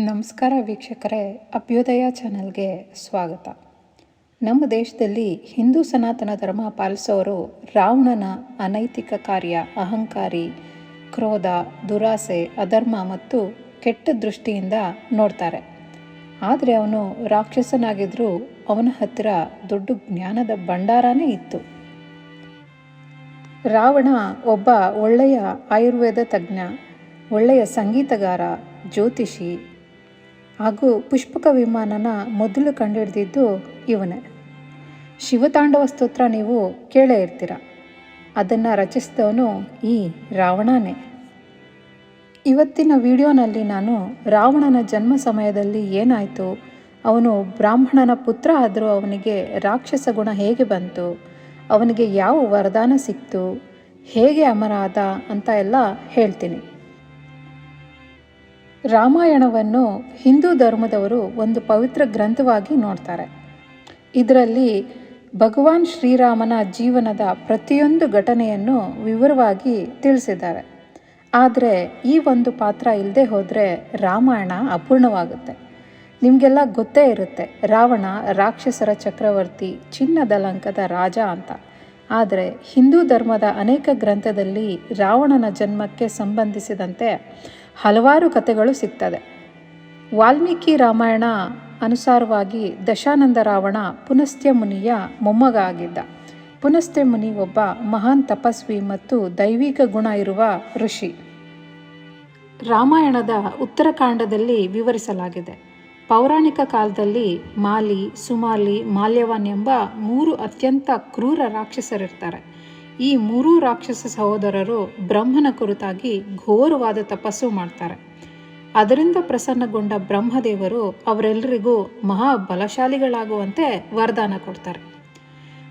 ನಮಸ್ಕಾರ ವೀಕ್ಷಕರೇ, ಅಭ್ಯುದಯ ಚಾನಲ್ಗೆ ಸ್ವಾಗತ. ನಮ್ಮ ದೇಶದಲ್ಲಿ ಹಿಂದೂ ಸನಾತನ ಧರ್ಮ ಪಾಲಿಸೋರು ರಾವಣನ ಅನೈತಿಕ ಕಾರ್ಯ, ಅಹಂಕಾರಿ, ಕ್ರೋಧ, ದುರಾಸೆ, ಅಧರ್ಮ ಮತ್ತು ಕೆಟ್ಟ ದೃಷ್ಟಿಯಿಂದ ನೋಡ್ತಾರೆ. ಆದರೆ ಅವನು ರಾಕ್ಷಸನಾಗಿದ್ದರೂ ಅವನ ಹತ್ತಿರ ದೊಡ್ಡ ಜ್ಞಾನದ ಭಂಡಾರನೇ ಇತ್ತು. ರಾವಣ ಒಬ್ಬ ಒಳ್ಳೆಯ ಆಯುರ್ವೇದ ತಜ್ಞ, ಒಳ್ಳೆಯ ಸಂಗೀತಗಾರ, ಜ್ಯೋತಿಷಿ ಹಾಗೂ ಪುಷ್ಪಕ ವಿಮಾನನ ಮೊದಲು ಕಂಡುಹಿಡಿದಿದ್ದು ಇವನೇ. ಶಿವತಾಂಡವ ಸ್ತೋತ್ರ ನೀವು ಕೇಳೇ ಇರ್ತೀರ. ಅದನ್ನು ರಚಿಸಿದವನು ಈ ರಾವಣನೇ. ಇವತ್ತಿನ ವಿಡಿಯೋನಲ್ಲಿ ನಾನು ರಾವಣನ ಜನ್ಮ ಸಮಯದಲ್ಲಿ ಏನಾಯಿತು, ಅವನು ಬ್ರಾಹ್ಮಣನ ಪುತ್ರ ಆದರೂ ಅವನಿಗೆ ರಾಕ್ಷಸ ಗುಣ ಹೇಗೆ ಬಂತು, ಅವನಿಗೆ ಯಾವ ವರದಾನ ಸಿಕ್ತು, ಹೇಗೆ ಅಮರಾದ ಅಂತ ಎಲ್ಲ ಹೇಳ್ತೀನಿ. ರಾಮಾಯಣವನ್ನು ಹಿಂದೂ ಧರ್ಮದವರು ಒಂದು ಪವಿತ್ರ ಗ್ರಂಥವಾಗಿ ನೋಡ್ತಾರೆ. ಇದರಲ್ಲಿ ಭಗವಾನ್ ಶ್ರೀರಾಮನ ಜೀವನದ ಪ್ರತಿಯೊಂದು ಘಟನೆಯನ್ನು ವಿವರವಾಗಿ ತಿಳಿಸಿದ್ದಾರೆ. ಆದರೆ ಈ ಒಂದು ಪಾತ್ರ ಇಲ್ಲದೆ ಹೋದರೆ ರಾಮಾಯಣ ಅಪೂರ್ಣವಾಗುತ್ತೆ. ನಿಮಗೆಲ್ಲ ಗೊತ್ತೇ ಇರುತ್ತೆ, ರಾವಣ, ರಾಕ್ಷಸರ ಚಕ್ರವರ್ತಿ ಚಿನ್ನದ ಲಂಕದ ರಾಜ ಅಂತ. ಆದರೆ ಹಿಂದೂ ಧರ್ಮದ ಅನೇಕ ಗ್ರಂಥದಲ್ಲಿ ರಾವಣನ ಜನ್ಮಕ್ಕೆ ಸಂಬಂಧಿಸಿದಂತೆ ಹಲವಾರು ಕಥೆಗಳು ಸಿಗ್ತದೆ. ವಾಲ್ಮೀಕಿ ರಾಮಾಯಣ ಅನುಸಾರವಾಗಿ ದಶಾನಂದ ರಾವಣ ಪುನಸ್ತ್ಯ ಮುನಿಯ ಮೊಮ್ಮಗ ಆಗಿದ್ದ. ಪುನಸ್ತ್ಯ ಮುನಿ ಒಬ್ಬ ಮಹಾನ್ ತಪಸ್ವಿ ಮತ್ತು ದೈವಿಕ ಗುಣ ಇರುವ ಋಷಿ. ರಾಮಾಯಣದ ಉತ್ತರಕಾಂಡದಲ್ಲಿ ವಿವರಿಸಲಾಗಿದೆ. ಪೌರಾಣಿಕ ಕಾಲದಲ್ಲಿ ಮಾಲಿ, ಸುಮಾಲಿ, ಮಾಲ್ಯವಾನ್ ಎಂಬ ಮೂರು ಅತ್ಯಂತ ಕ್ರೂರ ರಾಕ್ಷಸರಿರ್ತಾರೆ. ಈ ಮೂರು ರಾಕ್ಷಸ ಸಹೋದರರು ಬ್ರಹ್ಮನ ಕುರಿತಾಗಿ ಘೋರವಾದ ತಪಸ್ಸು ಮಾಡ್ತಾರೆ. ಅದರಿಂದ ಪ್ರಸನ್ನಗೊಂಡ ಬ್ರಹ್ಮದೇವರು ಅವರೆಲ್ಲರಿಗೂ ಮಹಾ ಬಲಶಾಲಿಗಳಾಗುವಂತೆ ವರದಾನ ಕೊಡ್ತಾರೆ.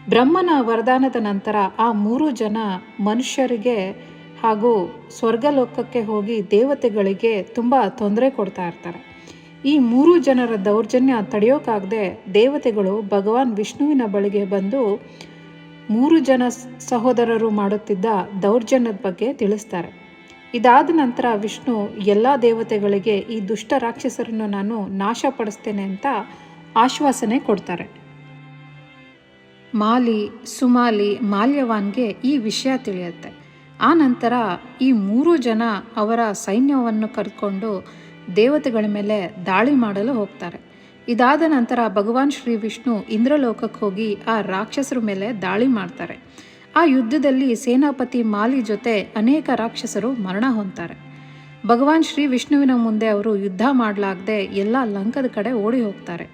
ಬ್ರಹ್ಮನ ವರದಾನದ ನಂತರ ಆ ಮೂರು ಜನ ಮನುಷ್ಯರಿಗೆ ಹಾಗೂ ಸ್ವರ್ಗಲೋಕಕ್ಕೆ ಹೋಗಿ ದೇವತೆಗಳಿಗೆ ತುಂಬ ತೊಂದರೆ ಕೊಡ್ತಾ ಇರ್ತಾರೆ. ಈ ಮೂರು ಜನರ ದೌರ್ಜನ್ಯ ತಡೆಯೋಕ್ಕಾಗದೆ ದೇವತೆಗಳು ಭಗವಾನ್ ವಿಷ್ಣುವಿನ ಬಳಿಗೆ ಬಂದು ಮೂರು ಜನ ಸಹೋದರರು ಮಾಡುತ್ತಿದ್ದ ದೌರ್ಜನ್ಯದ ಬಗ್ಗೆ ತಿಳಿಸ್ತಾರೆ. ಇದಾದ ನಂತರ ವಿಷ್ಣು ಎಲ್ಲ ದೇವತೆಗಳಿಗೆ ಈ ದುಷ್ಟ ರಾಕ್ಷಸರನ್ನು ನಾನು ನಾಶಪಡಿಸ್ತೇನೆ ಅಂತ ಆಶ್ವಾಸನೆ ಕೊಡ್ತಾರೆ. ಮಾಲಿ, ಸುಮಾಲಿ, ಮಾಲ್ಯವಾನ್ಗೆ ಈ ವಿಷಯ ತಿಳಿಯುತ್ತೆ. ಆ ನಂತರ ಈ ಮೂರು ಜನ ಅವರ ಸೈನ್ಯವನ್ನು ಕರೆದುಕೊಂಡು ದೇವತೆಗಳ ಮೇಲೆ ದಾಳಿ ಮಾಡಲು ಹೋಗ್ತಾರೆ. ಇದಾದ ನಂತರ ಭಗವಾನ್ ಶ್ರೀ ವಿಷ್ಣು ಇಂದ್ರಲೋಕಕ್ಕೆ ಹೋಗಿ ಆ ರಾಕ್ಷಸರ ಮೇಲೆ ದಾಳಿ ಮಾಡ್ತಾರೆ. ಆ ಯುದ್ಧದಲ್ಲಿ ಸೇನಾಪತಿ ಮಾಲಿ ಜೊತೆ ಅನೇಕ ರಾಕ್ಷಸರು ಮರಣ ಹೊಂತಾರೆ ಭಗವಾನ್ ಶ್ರೀ ವಿಷ್ಣುವಿನ ಮುಂದೆ ಅವರು ಯುದ್ಧ ಮಾಡಲಾಗದೆ ಎಲ್ಲ ಲಂಕದ ಕಡೆ ಓಡಿ ಹೋಗ್ತಾರೆ.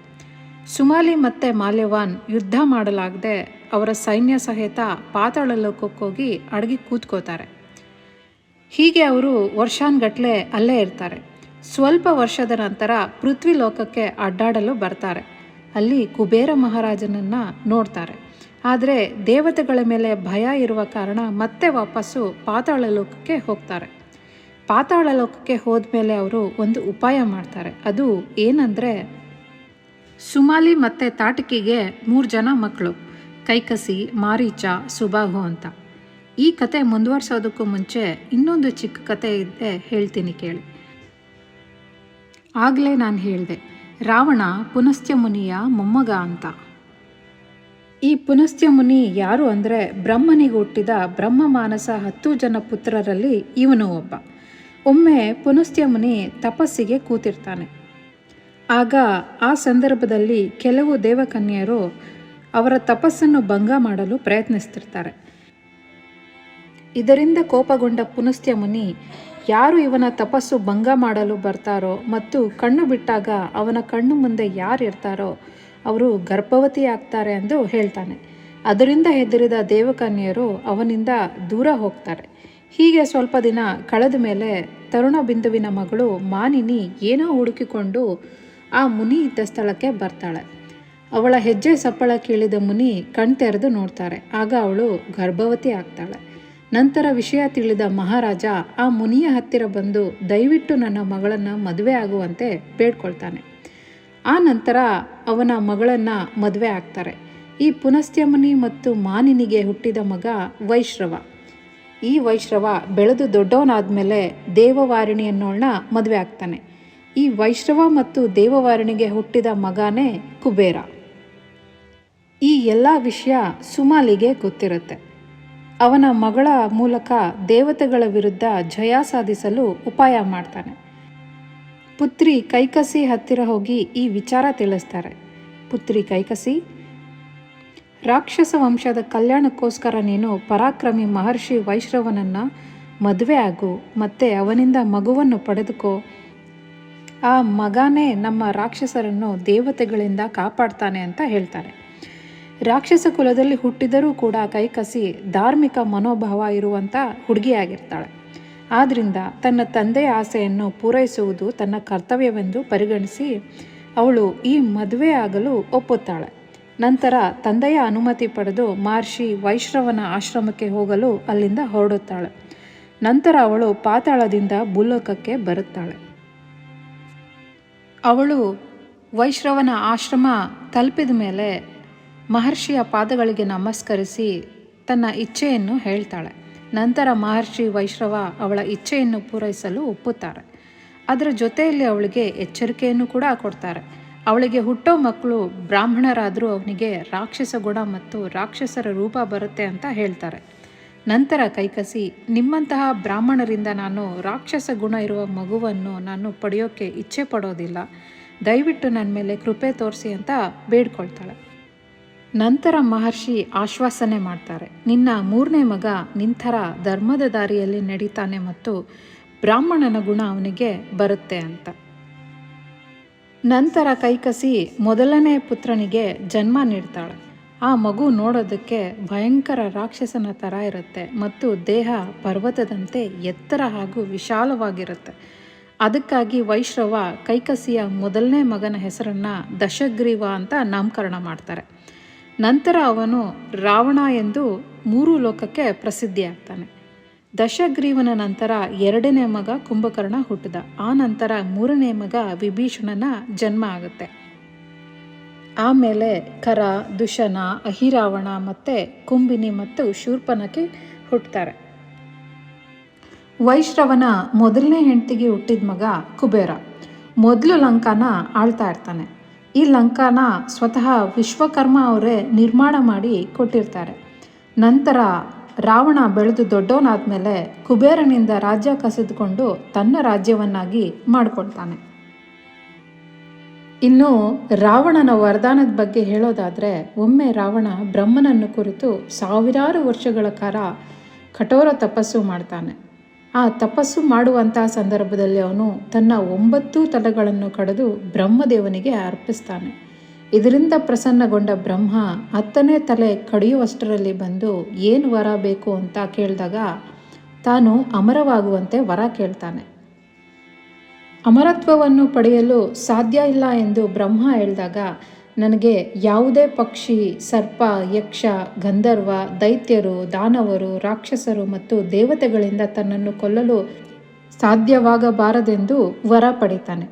ಸುಮಾಲಿ ಮತ್ತು ಮಾಲ್ಯವಾನ್ ಯುದ್ಧ ಮಾಡಲಾಗದೆ ಅವರ ಸೈನ್ಯ ಸಹಿತ ಪಾತಾಳ ಅಡಗಿ ಕೂತ್ಕೋತಾರೆ. ಹೀಗೆ ಅವರು ವರ್ಷಾನ್ಗಟ್ಲೆ ಅಲ್ಲೇ ಇರ್ತಾರೆ. ಸ್ವಲ್ಪ ವರ್ಷದ ನಂತರ ಪೃಥ್ವಿ ಲೋಕಕ್ಕೆ ಅಡ್ಡಾಡಲು ಬರ್ತಾರೆ. ಅಲ್ಲಿ ಕುಬೇರ ಮಹಾರಾಜನನ್ನು ನೋಡ್ತಾರೆ. ಆದರೆ ದೇವತೆಗಳ ಮೇಲೆ ಭಯ ಇರುವ ಕಾರಣ ಮತ್ತೆ ವಾಪಸ್ಸು ಪಾತಾಳ ಲೋಕಕ್ಕೆ ಹೋಗ್ತಾರೆ. ಪಾತಾಳ ಲೋಕಕ್ಕೆ ಹೋದ್ಮೇಲೆ ಅವರು ಒಂದು ಉಪಾಯ ಮಾಡ್ತಾರೆ. ಅದು ಏನಂದರೆ ಸುಮಾಲಿ ಮತ್ತು ತಾಟಕಿಗೆ ಮೂರು ಜನ ಮಕ್ಕಳು ಕೈಕಸಿ, ಮಾರೀಚ, ಸುಬಾಹು ಅಂತ. ಈ ಕತೆ ಮುಂದುವರ್ಸೋದಕ್ಕೂ ಮುಂಚೆ ಇನ್ನೊಂದು ಚಿಕ್ಕ ಕತೆ ಇದ್ದೆ ಹೇಳ್ತೀನಿ ಕೇಳಿ. ಆಗಲೇ ನಾನು ಹೇಳಿದೆ, ರಾವಣ ಪುನಸ್ತ್ಯ ಮುನಿಯ ಮೊಮ್ಮಗ ಅಂತ. ಈ ಪುನಸ್ತ್ಯ ಮುನಿ ಯಾರು ಅಂದರೆ ಬ್ರಹ್ಮನಿಗೆ ಹುಟ್ಟಿದ ಬ್ರಹ್ಮ ಮಾನಸ ಹತ್ತು ಜನ ಪುತ್ರರಲ್ಲಿ ಇವನು ಒಬ್ಬ. ಒಮ್ಮೆ ಪುನಸ್ತ್ಯ ಮುನಿ ತಪಸ್ಸಿಗೆ ಕೂತಿರ್ತಾನೆ. ಆಗ ಆ ಸಂದರ್ಭದಲ್ಲಿ ಕೆಲವು ದೇವಕನ್ಯರು ಅವರ ತಪಸ್ಸನ್ನು ಭಂಗ ಮಾಡಲು ಪ್ರಯತ್ನಿಸ್ತಿರ್ತಾರೆ. ಇದರಿಂದ ಕೋಪಗೊಂಡ ಪುನಸ್ತ್ಯ ಮುನಿ ಯಾರು ಇವನ ತಪಸ್ಸು ಭಂಗ ಮಾಡಲು ಬರ್ತಾರೋ ಮತ್ತು ಕಣ್ಣು ಬಿಟ್ಟಾಗ ಅವನ ಕಣ್ಣು ಮುಂದೆ ಯಾರು ಇರ್ತಾರೋ ಅವರು ಗರ್ಭವತಿ ಆಗ್ತಾರೆ ಎಂದು ಹೇಳ್ತಾನೆ. ಅದರಿಂದ ಹೆದರಿದ ದೇವಕನ್ಯರು ಅವನಿಂದ ದೂರ ಹೋಗ್ತಾರೆ. ಹೀಗೆ ಸ್ವಲ್ಪ ದಿನ ಕಳೆದ ಮೇಲೆ ತರುಣ ಬಿಂದುವಿನ ಮಗಳು ಮಾನಿನಿ ಏನೋ ಹುಡುಕಿಕೊಂಡು ಆ ಮುನಿ ಇದ್ದ ಸ್ಥಳಕ್ಕೆ ಬರ್ತಾಳೆ. ಅವಳ ಹೆಜ್ಜೆ ಸಪ್ಪಳ ಕೇಳಿದ ಮುನಿ ಕಣ್ತೆರೆದು ನೋಡ್ತಾರೆ. ಆಗ ಅವಳು ಗರ್ಭವತಿ ಆಗ್ತಾಳೆ. ನಂತರ ವಿಷಯ ತಿಳಿದ ಮಹಾರಾಜ ಆ ಮುನಿಯ ಹತ್ತಿರ ಬಂದು ದಯವಿಟ್ಟು ನನ್ನ ಮಗಳನ್ನು ಮದುವೆ ಆಗುವಂತೆ ಬೇಡ್ಕೊಳ್ತಾನೆ. ಆ ನಂತರ ಅವನ ಮಗಳನ್ನು ಮದುವೆ ಆಗ್ತಾರೆ. ಈ ಪುನಸ್ತ್ಯ ಮುನಿ ಮತ್ತು ಮಾನಿನಿಗೆ ಹುಟ್ಟಿದ ಮಗ ವೈಶ್ರವ. ಈ ವೈಶ್ರವ ಬೆಳೆದು ದೊಡ್ಡವನಾದ ಮೇಲೆ ದೇವವಾರಿಣಿ ಅನ್ನೋಳನ್ನ ಮದುವೆ ಆಗ್ತಾನೆ. ಈ ವೈಶ್ರವ ಮತ್ತು ದೇವವಾರಿಣಿಗೆ ಹುಟ್ಟಿದ ಮಗನೇ ಕುಬೇರ. ಈ ಎಲ್ಲ ವಿಷಯ ಸುಮಾಲಿಗೆ ಗೊತ್ತಿರುತ್ತೆ. ಅವನ ಮಗಳ ಮೂಲಕ ದೇವತೆಗಳ ವಿರುದ್ಧ ಜಯ ಸಾಧಿಸಲು ಉಪಾಯ ಮಾಡ್ತಾನೆ. ಪುತ್ರಿ ಕೈಕಸಿ ಹತ್ತಿರ ಹೋಗಿ ಈ ವಿಚಾರ ತಿಳಿಸ್ತಾರೆ. ಪುತ್ರಿ ಕೈಕಸಿ, ರಾಕ್ಷಸ ವಂಶದ ಕಲ್ಯಾಣಕ್ಕೋಸ್ಕರ ನೀನು ಪರಾಕ್ರಮಿ ಮಹರ್ಷಿ ವೈಶ್ರವನನ್ನು ಮದುವೆ ಆಗು, ಮತ್ತು ಅವನಿಂದ ಮಗುವನ್ನು ಪಡೆದುಕೋ. ಆ ಮಗನೇ ನಮ್ಮ ರಾಕ್ಷಸರನ್ನು ದೇವತೆಗಳಿಂದ ಕಾಪಾಡ್ತಾನೆ, ಅಂತ ಹೇಳ್ತಾರೆ. ರಾಕ್ಷಸ ಕುಲದಲ್ಲಿ ಹುಟ್ಟಿದರೂ ಕೂಡ ಕೈಕಸಿ ಧಾರ್ಮಿಕ ಮನೋಭಾವ ಇರುವಂಥ ಹುಡುಗಿಯಾಗಿರ್ತಾಳೆ. ಆದ್ದರಿಂದ ತನ್ನ ತಂದೆಯ ಆಸೆಯನ್ನು ಪೂರೈಸುವುದು ತನ್ನ ಕರ್ತವ್ಯವೆಂದು ಪರಿಗಣಿಸಿ ಅವಳು ಈ ಮದುವೆ ಆಗಲು ಒಪ್ಪುತ್ತಾಳೆ. ನಂತರ ತಂದೆಯ ಅನುಮತಿ ಪಡೆದು ಮಹರ್ಷಿ ವೈಶ್ರವನ ಆಶ್ರಮಕ್ಕೆ ಹೋಗಲು ಅಲ್ಲಿಂದ ಹೊರಡುತ್ತಾಳೆ. ನಂತರ ಅವಳು ಪಾತಾಳದಿಂದ ಭೂಲೋಕಕ್ಕೆ ಬರುತ್ತಾಳೆ. ಅವಳು ವೈಶ್ರವನ ಆಶ್ರಮ ತಲುಪಿದ ಮೇಲೆ ಮಹರ್ಷಿಯ ಪಾದಗಳಿಗೆ ನಮಸ್ಕರಿಸಿ ತನ್ನ ಇಚ್ಛೆಯನ್ನು ಹೇಳ್ತಾಳೆ. ನಂತರ ಮಹರ್ಷಿ ವೈಶ್ರವ ಅವಳ ಇಚ್ಛೆಯನ್ನು ಪೂರೈಸಲು ಒಪ್ಪುತ್ತಾರೆ. ಅದರ ಜೊತೆಯಲ್ಲಿ ಅವಳಿಗೆ ಎಚ್ಚರಿಕೆಯನ್ನು ಕೂಡ ಕೊಡ್ತಾರೆ. ಅವಳಿಗೆ ಹುಟ್ಟೋ ಮಕ್ಕಳು ಬ್ರಾಹ್ಮಣರಾದರೂ ಅವನಿಗೆ ರಾಕ್ಷಸ ಗುಣ ಮತ್ತು ರಾಕ್ಷಸರ ರೂಪ ಬರುತ್ತೆ ಅಂತ ಹೇಳ್ತಾರೆ. ನಂತರ ಕೈಕಸಿ, ನಿಮ್ಮಂತಹ ಬ್ರಾಹ್ಮಣರಿಂದ ನಾನು ರಾಕ್ಷಸ ಗುಣ ಇರುವ ಮಗುವನ್ನು ನಾನು ಪಡೆಯೋಕ್ಕೆ ಇಚ್ಛೆ ಪಡೋದಿಲ್ಲ. ದಯವಿಟ್ಟು ನನ್ನ ಮೇಲೆ ಕೃಪೆ ತೋರಿಸಿ ಅಂತ ಬೇಡ್ಕೊಳ್ತಾಳೆ. ನಂತರ ಮಹರ್ಷಿ ಆಶ್ವಾಸನೆ ಮಾಡ್ತಾರೆ. ನಿನ್ನ ಮೂರನೇ ಮಗ ನಿಂತರ ಧರ್ಮದ ದಾರಿಯಲ್ಲಿ ನಡೀತಾನೆ ಮತ್ತು ಬ್ರಾಹ್ಮಣನ ಗುಣ ಅವನಿಗೆ ಬರುತ್ತೆ ಅಂತ. ನಂತರ ಕೈಕಸಿ ಮೊದಲನೇ ಪುತ್ರನಿಗೆ ಜನ್ಮ ನೀಡ್ತಾಳೆ. ಆ ಮಗು ನೋಡೋದಕ್ಕೆ ಭಯಂಕರ ರಾಕ್ಷಸನ ಥರ ಇರುತ್ತೆ ಮತ್ತು ದೇಹ ಪರ್ವತದಂತೆ ಎತ್ತರ ಹಾಗೂ ವಿಶಾಲವಾಗಿರುತ್ತೆ. ಅದಕ್ಕಾಗಿ ವೈಶ್ರವ ಕೈಕಸಿಯ ಮೊದಲನೇ ಮಗನ ಹೆಸರನ್ನು ದಶಗ್ರೀವ ಅಂತ ನಾಮಕರಣ ಮಾಡ್ತಾರೆ. ನಂತರ ಅವನು ರಾವಣ ಎಂದು ಮೂರು ಲೋಕಕ್ಕೆ ಪ್ರಸಿದ್ಧಿಯಾಗ್ತಾನೆ ದಶಗ್ರೀವನ ನಂತರ ಎರಡನೇ ಮಗ ಕುಂಭಕರ್ಣ ಹುಟ್ಟಿದ. ಆ ನಂತರ ಮೂರನೇ ಮಗ ವಿಭೀಷಣನ ಜನ್ಮ ಆಗುತ್ತೆ. ಆಮೇಲೆ ಕರ, ದುಶನ, ಅಹಿರಾವಣ ಮತ್ತು ಕುಂಬಿನಿ ಮತ್ತು ಶೂರ್ಪನಕ್ಕೆ ಹುಟ್ಟುತ್ತಾರೆ ವೈಶ್ರವನ ಮೊದಲನೇ ಹೆಂಡತಿಗೆ ಹುಟ್ಟಿದ ಮಗ ಕುಬೇರ. ಮೊದಲು ಲಂಕಾನ ಆಳ್ತಾ ಇರ್ತಾನೆ. ಈ ಲಂಕಾನ ಸ್ವತಃ ವಿಶ್ವಕರ್ಮ ಅವರೇ ನಿರ್ಮಾಣ ಮಾಡಿ ಕೊಟ್ಟಿರ್ತಾರೆ. ನಂತರ ರಾವಣ ಬೆಳೆದು ದೊಡ್ಡವನಾದ ಮೇಲೆ ಕುಬೇರನಿಂದ ರಾಜ್ಯ ಕಸಿದುಕೊಂಡು ತನ್ನ ರಾಜ್ಯವನ್ನಾಗಿ ಮಾಡಿಕೊಳ್ತಾನೆ. ಇನ್ನು ರಾವಣನ ವರದಾನದ ಬಗ್ಗೆ ಹೇಳೋದಾದರೆ, ಒಮ್ಮೆ ರಾವಣ ಬ್ರಹ್ಮನನ್ನು ಕುರಿತು ಸಾವಿರಾರು ವರ್ಷಗಳ ಕಾಲ ಕಠೋರ ತಪಸ್ಸು ಮಾಡ್ತಾನೆ. ಆ ತಪಸ್ಸು ಮಾಡುವಂತಹ ಸಂದರ್ಭದಲ್ಲಿ ಅವನು ತನ್ನ ಒಂಬತ್ತು ತಲೆಗಳನ್ನು ಕಡಿದು ಬ್ರಹ್ಮದೇವನಿಗೆ ಅರ್ಪಿಸ್ತಾನೆ. ಇದರಿಂದ ಪ್ರಸನ್ನಗೊಂಡ ಬ್ರಹ್ಮ ಹತ್ತನೇ ತಲೆ ಕಡಿಯುವಷ್ಟರಲ್ಲಿ ಬಂದು ಏನು ವರ ಬೇಕು ಅಂತ ಕೇಳಿದಾಗ ತಾನು ಅಮರವಾಗುವಂತೆ ವರ ಕೇಳ್ತಾನೆ. ಅಮರತ್ವವನ್ನು ಪಡೆಯಲು ಸಾಧ್ಯ ಇಲ್ಲ ಎಂದು ಬ್ರಹ್ಮ ಹೇಳಿದಾಗ ನನಗೆ ಯಾವುದೇ ಪಕ್ಷಿ, ಸರ್ಪ, ಯಕ್ಷ, ಗಂಧರ್ವ, ದೈತ್ಯರು, ದಾನವರು, ರಾಕ್ಷಸರು ಮತ್ತು ದೇವತೆಗಳಿಂದ ತನ್ನನ್ನು ಕೊಲ್ಲಲು ಸಾಧ್ಯವಾಗಬಾರದೆಂದು ವರ ಪಡಿತಾನೆ.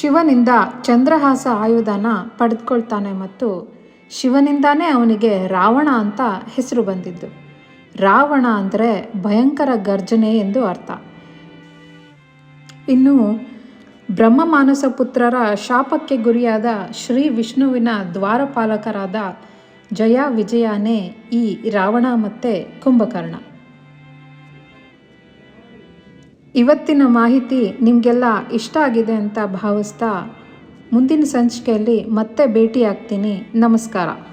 ಶಿವನಿಂದ ಚಂದ್ರಹಾಸ ಆಯುಧನ ಪಡೆದುಕೊಳ್ತಾನೆ ಮತ್ತು ಶಿವನಿಂದಾನೇ ಅವನಿಗೆ ರಾವಣ ಅಂತ ಹೆಸರು ಬಂದಿದ್ದು. ರಾವಣ ಅಂದರೆ ಭಯಂಕರ ಗರ್ಜನೆ ಎಂದು ಅರ್ಥ. ಇನ್ನು ಬ್ರಹ್ಮಮಾನಸ ಪುತ್ರರ ಶಾಪಕ್ಕೆ ಗುರಿಯಾದ ಶ್ರೀ ವಿಷ್ಣುವಿನ ದ್ವಾರಪಾಲಕರಾದ ಜಯ ವಿಜಯನೇ ಈ ರಾವಣ ಮತ್ತು ಕುಂಭಕರ್ಣ. ಇವತ್ತಿನ ಮಾಹಿತಿ ನಿಮಗೆಲ್ಲ ಇಷ್ಟ ಆಗಿದೆ ಅಂತ ಭಾವಿಸ್ತಾ ಮುಂದಿನ ಸಂಚಿಕೆಯಲ್ಲಿ ಮತ್ತೆ ಭೇಟಿಯಾಗ್ತೀನಿ. ನಮಸ್ಕಾರ.